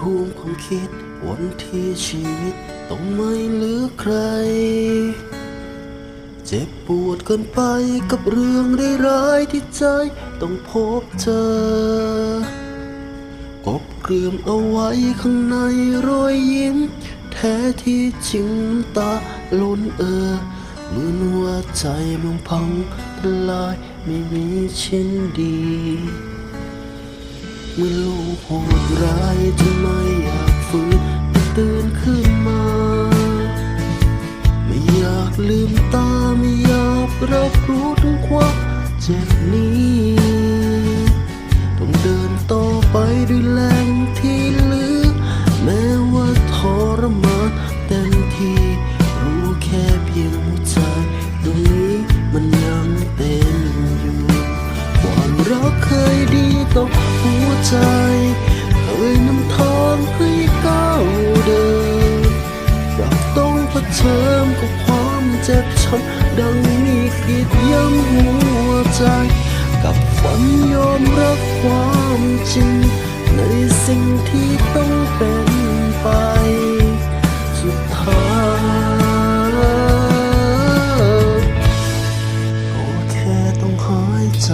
ภูมิความคิด วันที่ชีวิตต้องไม่เหลือใคร เจ็บปวดเกินไปกับเรื่องร้ายๆที่ใจต้องพบเจอกบเกลื่อมเอาไว้ข้างในรอยยิ้ม แท้ที่จริงตาล้นเออเหมือนว่าใจมันพังทลายไม่มีชิ้นดี เมื่อลูกโหดร้ายที่ไม่อยากฟื้นต่ตื่นขึ้นมา ไม่อยากลืมตาไม่อยากรับรู้ถึงความเจ็บนี้ ต้องเดินต่อไปด้วยแรงที่เหลือ แม้ว่าทรมานเต็มทีรู้แค่เพียงหัวใจตรงนี้มันยัง ช้ำดังมีกรีดย้ำหัวใจ กับฝันยอมรับความจริง ในสิ่งที่ต้องเป็นไป สุดท้ายก็แค่ต้องหายใจ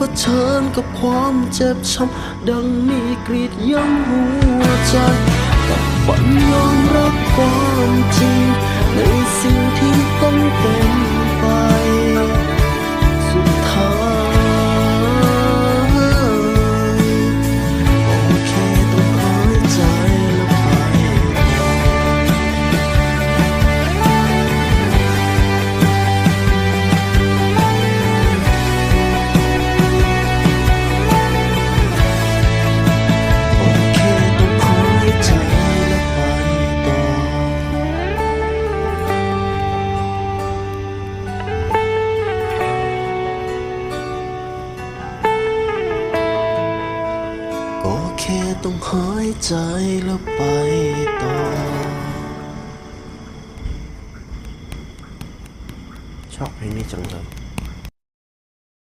ผชิญกับความเจ็บช้ำดังมีกรีดย้ำหัวใจแต่ฝันยอมรับความจริงในสิ่งที่ต้องเป็น ต้องหายใจแล้วไปต่อ ชอบเพลงนี้จังเลย